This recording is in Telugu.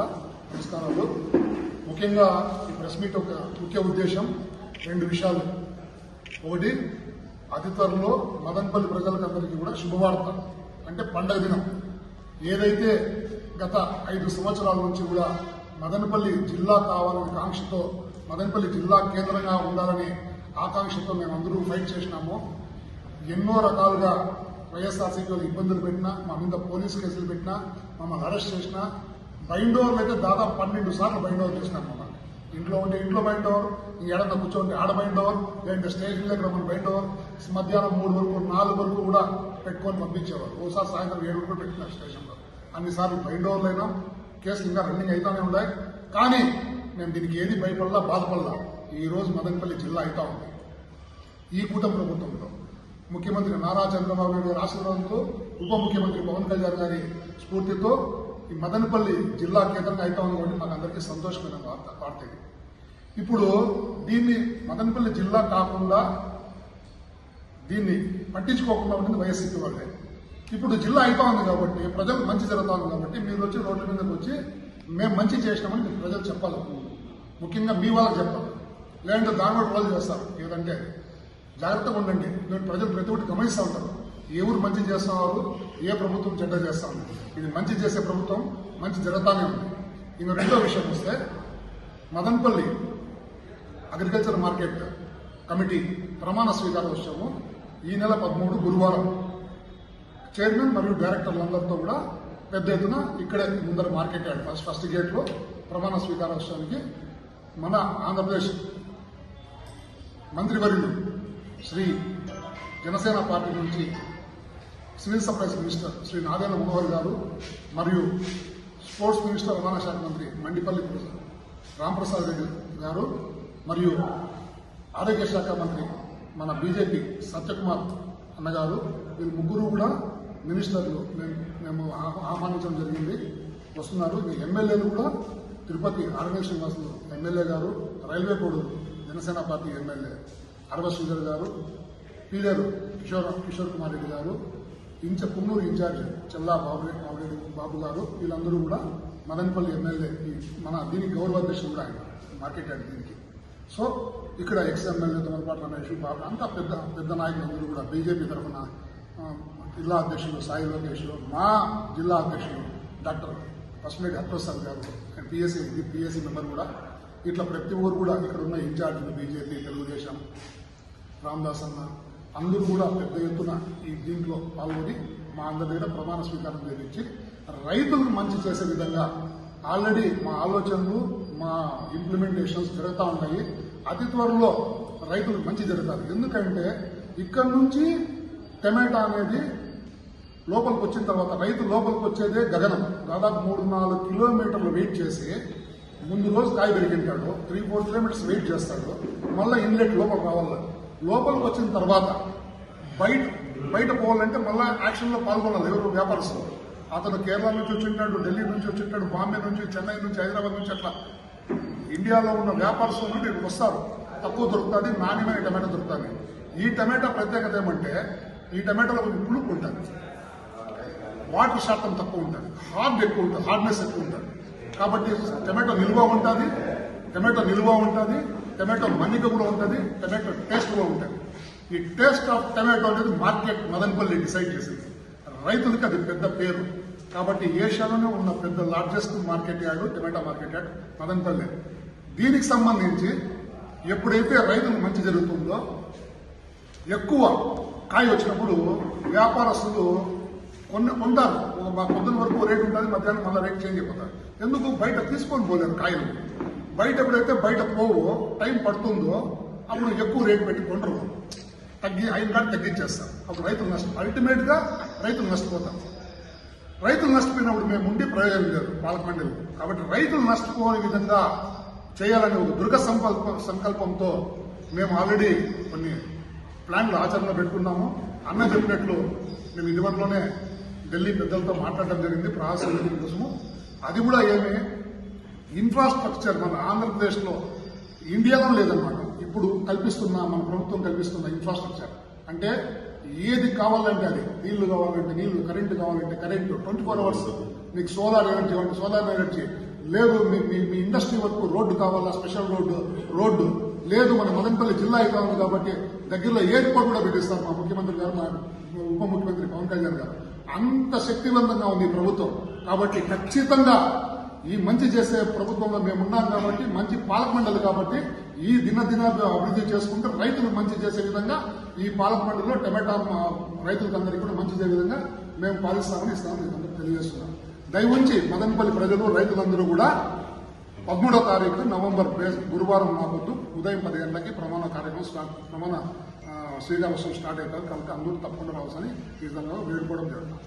కూడా నమస్కారాలు ముఖ్యంగా ఈ ప్రెస్ మీట్ ఒక ముఖ్య ఉద్దేశం రెండు విషయాలు. ఒకటి అతి త్వరలో మదన్పల్లి ప్రజలకందరికీ కూడా శుభవార్త అంటే పండగ దినం. ఏదైతే గత ఐదు సంవత్సరాల నుంచి కూడా మదనపల్లి జిల్లా కావాలనే కాంక్షతో మదనపల్లి జిల్లా కేంద్రంగా ఉండాలని ఆకాంక్షతో మేము అందరూ ఫైట్ చేసినాము. ఎన్నో రకాలుగా వైఎస్ఆర్సీపీ ఇబ్బందులు పెట్టినా మా మీద పోలీసు కేసులు పెట్టినా మమ్మల్ని అరెస్ట్ చేసినా బైండ్ ఓవర్లు అయితే దాదాపు పన్నెండు సార్లు బైండ్ ఓవర్ చేసినాం మమ్మల్ని ఇంట్లో ఉంటే ఇంట్లో బైండ్ ఓవర్ ఎడన కూర్చోండి ఆడ బైండ్ ఓవర్ లేదంటే స్టేషన్ దగ్గర మనం బైండ్ ఓవర్ మధ్యాహ్నం మూడు వరకు నాలుగు వరకు కూడా పెట్టుకొని పంపించేవారు. ఓసారి సాయంత్రం ఏడు వరకు పెట్టినారు స్టేషన్లో. అన్నిసార్లు బైండ్ ఓవర్లు అయినా కేసులు ఇంకా రన్నింగ్ అవుతానే ఉన్నాయి. కానీ మేము దీనికి ఏది భయపడలా బాధపడలా. ఈ రోజు మదనపల్లి జిల్లా అవుతా ఉంది. ఈ కూటమి ప్రభుత్వంలో ముఖ్యమంత్రి నారా చంద్రబాబు నాయుడు ఆశీర్వాదంతో ఉప ముఖ్యమంత్రి పవన్ కళ్యాణ్ గారి స్ఫూర్తితో ఈ మదనపల్లి జిల్లా కేంద్రంగా అవుతా ఉంది కాబట్టి మాకు అందరికీ సంతోషమైన వార్త వార్త ఇది. ఇప్పుడు దీన్ని మదనపల్లి జిల్లా కాకుండా దీన్ని పట్టించుకోకుండా ఉంటుంది వైఎస్సీపీ వాళ్ళే. ఇప్పుడు జిల్లా అయితా ఉంది కాబట్టి ప్రజలకు మంచి జరుగుతా ఉంది కాబట్టి మీరు వచ్చి రోడ్ల మీదకి వచ్చి మేము మంచి చేసినామని మీకు ప్రజలు చెప్పాలి. ముఖ్యంగా మీ వాళ్ళకి చెప్పాలి. లేదంటే దాని కూడా రోజు చేస్తారు. ఏదంటే జాగ్రత్తగా ఉండండి. నేను ప్రజలు ప్రతి ఒక్కటి గమనిస్తూ ఉంటారు ఏ ఊరు మంచి చేస్తున్నారు? ఏ ప్రభుత్వం చెడ్డ చేస్తాను ఇది మంచి చేసే ప్రభుత్వం మంచి జరుగుతానే ఉంది. ఇంకా రెండో విషయం వస్తే మదన్పల్లి అగ్రికల్చర్ మార్కెట్ కమిటీ ప్రమాణ స్వీకార స్వీకారోత్సవం ఈ నెల పదమూడు గురువారం. చైర్మన్ మరియు డైరెక్టర్లందరితో కూడా పెద్ద ఎత్తున ఇక్కడే ముందర మార్కెట్ యార్డ్ ఫస్ట్ ఫస్ట్ గేట్లో ప్రమాణ స్వీకారోత్సవానికి మన ఆంధ్రప్రదేశ్ మంత్రివర్యులు శ్రీ జనసేన పార్టీ నుంచి civil supplies minister Shri Narayana Manohar గారు మరియు స్పోర్ట్స్ మినిస్టర్ రవాణా శాఖ మంత్రి మండిపల్లి రాంప్రసాద్ రెడ్డి గారు మరియు ఆరోగ్య శాఖ మంత్రి మన బీజేపీ సత్యకుమార్ అన్నగారు వీరు ముగ్గురు కూడా మినిస్టర్లు. మేము మేము ఆహ్వానించడం జరిగింది. వస్తున్నారు. ఈ ఎమ్మెల్యేలు కూడా తిరుపతి ఆరోగ్య Srinivasulu MLA garu Railway Kodur Janasena party MLA Arava Sridhar garu Peeleru Kishore Kishore Kumar Reddy garu ఇంచ Punnuru incharge Chella Babureddy Babureddy Babu garu వీళ్ళందరూ కూడా మదనపల్లి ఎమ్మెల్యే మన దీనికి గౌరవాధ్యక్షులు కూడా ఆయన మార్కెట్ యార్డ్ దీనికి. సో ఇక్కడ ఎక్స్ ఎమ్మెల్యే తమలపాటి రమేష్ బాబు అంతా పెద్ద పెద్ద నాయకులందరూ కూడా బీజేపీ తరఫున జిల్లా అధ్యక్షులు సాయి లోకేష్ మా జిల్లా అధ్యక్షులు డాక్టర్ పసుమేటి అప్రసాద్ గారు అండ్ పిఎస్సీ పిఎస్సీ మెంబర్ కూడా. ఇట్లా ప్రతి ఊరు కూడా ఇక్కడ ఉన్న ఇన్ఛార్జీలు బీజేపీ తెలుగుదేశం రామదాస్ అన్న అందరూ కూడా పెద్ద ఎత్తున ఈ దీంట్లో పాల్గొని మా అందరి దగ్గర ప్రమాణ స్వీకారం చేయించి రైతులకు మంచి చేసే విధంగా ఆల్రెడీ మా ఆలోచనలు మా ఇంప్లిమెంటేషన్స్ జరుగుతూ ఉన్నాయి. అతి త్వరలో రైతులకు మంచి జరుగుతుంది ఎందుకంటే ఇక్కడ నుంచి టమాటా అనేది లోపలికి వచ్చిన తర్వాత రైతు లోపలికి వచ్చేదే గగనం. దాదాపు మూడు నాలుగు కిలోమీటర్లు వెయిట్ చేసి ముందు రోజు కాయ పెరిగింటాడు. త్రీ ఫోర్ కిలోమీటర్స్ వెయిట్ చేస్తాడు. మళ్ళీ ఇన్లెట్ లోపలికి రావాలి. లోపలికి వచ్చిన తర్వాత బయట బయట పోవాలంటే మళ్ళీ యాక్షన్లో పాల్గొనాలి. ఎవరు వ్యాపారస్తులు? అతను కేరళ నుంచి వచ్చింటాడు ఢిల్లీ నుంచి వచ్చింటాడు బాంబే నుంచి చెన్నై నుంచి హైదరాబాద్ నుంచి అట్లా. ఇండియాలో ఉన్న వ్యాపారస్తులు నుండి ఇక్కడికి వస్తారు. తక్కువ దొరుకుతుంది నాణ్యమైన టమాటా దొరుకుతుంది. ఈ టమాటా ప్రత్యేకత ఏమంటే ఈ టమాటాలో కొంచెం పులుపు ఉంటుంది. వాటర్ శాతం తక్కువ ఉంటుంది. హార్డ్ ఎక్కువ ఉంటుంది హార్డ్నెస్ ఎక్కువ ఉంటుంది. కాబట్టి టమాటో నిల్వ ఉంటుంది టమాటో నిల్వ ఉంటుంది టమాటో మన్నిక కూడా ఉంటుంది టమాటో టేస్ట్ కూడా ఉంటుంది. ఈ టేస్ట్ ఆఫ్ టమాటో అనేది మార్కెట్ మదన్పల్లి డిసైడ్ చేసింది. రైతులకి అది పెద్ద పేరు. కాబట్టి ఏషియాలోనే ఉన్న పెద్ద largest market yard tomato market yard Madanpalli. దీనికి సంబంధించి ఎప్పుడైతే రైతులకు మంచి జరుగుతుందో ఎక్కువ కాయ వచ్చినప్పుడు వ్యాపారస్తులు కొన్ని కొంటారు. మా పొద్దున వరకు రేటు ఉంటుంది మధ్యాహ్నం మళ్ళీ రేట్ చేంజ్ అయిపోతారు ఎందుకు? బయట తీసుకొని పోలేరు కాయలు. బయట ఎప్పుడైతే బయట పోవు టైం పడుతుందో అప్పుడు ఎక్కువ రేటు పెట్టుకుంటారు తగ్గి అయిన కాడ తగ్గించేస్తారు అప్పుడు రైతులు నష్టం అల్టిమేట్గా రైతులు నష్టపోతారు రైతులు నష్టపోయినప్పుడు మేము ఉండి ప్రయోజనం లేదు పాలకమండలి. కాబట్టి రైతులు నష్టపోని విధంగా చేయాలనే ఒక దుర్గ సంకల్ప సంకల్పంతో మేము ఆల్రెడీ కొన్ని ప్లాన్లు ఆచరణలో పెట్టుకున్నాము. అన్న చెప్పినట్లు మేము ఇదివరలోనే ఢిల్లీ పెద్దలతో మాట్లాడడం జరిగింది ప్రాసెసింగ్ కోసము. అది కూడా ఏమి ఇన్ఫ్రాస్ట్రక్చర్ మన ఆంధ్రప్రదేశ్లో ఇండియాలో లేదన్నమాట. ఇప్పుడు కల్పిస్తున్న మన ప్రభుత్వం కల్పిస్తున్న ఇన్ఫ్రాస్ట్రక్చర్ అంటే ఏది కావాలంటే అది. నీళ్ళు కావాలంటే నీళ్ళు కరెంటు కావాలంటే కరెంటు ట్వంటీ ఫోర్ అవర్స్ మీకు సోలార్ ఎనర్జీ ఇవ్వండి. సోలార్ ఎనర్జీ లేదు మీ మీ మీ ఇండస్ట్రీ వరకు రోడ్డు కావాలా స్పెషల్ రోడ్డు రోడ్డు. లేదు మన మదనపల్లి జిల్లా అయితే ఉంది కాబట్టి దగ్గరలో ఎయిర్పోర్ట్ కూడా పెట్టిస్తారు మా ముఖ్యమంత్రి గారు మా ఉప ముఖ్యమంత్రి పవన్ కళ్యాణ్ గారు. అంత శక్తివంతంగా ఉంది ప్రభుత్వం. కాబట్టి ఖచ్చితంగా ఈ మంచి చేసే ప్రభుత్వంలో మేము ఉన్నాం కాబట్టి మంచి పాలక మండలి కాబట్టి ఈ దినదిన అభివృద్ధి చేసుకుంటే రైతులు మంచి చేసే విధంగా ఈ పాలక మండలిలో టమాటా రైతులందరికీ కూడా మంచి చేసే విధంగా మేము పాలిస్తామని ఇస్తామని తెలియజేస్తున్నాం. దయవుంచి మదనపల్లి ప్రజలు రైతులందరూ కూడా పదమూడో తారీఖు నవంబర్ గురువారం నాకొద్దు ఉదయం పది గంటలకి ప్రమాణ కార్యక్రమం స్టార్ట్ ప్రమాణ శ్రీరామస్వామి స్టార్ట్ అవుతారు కనుక అందరూ తప్పకుండా రావాల్సని ఈ విధంగా వేడుకోవడం జరుగుతుంది.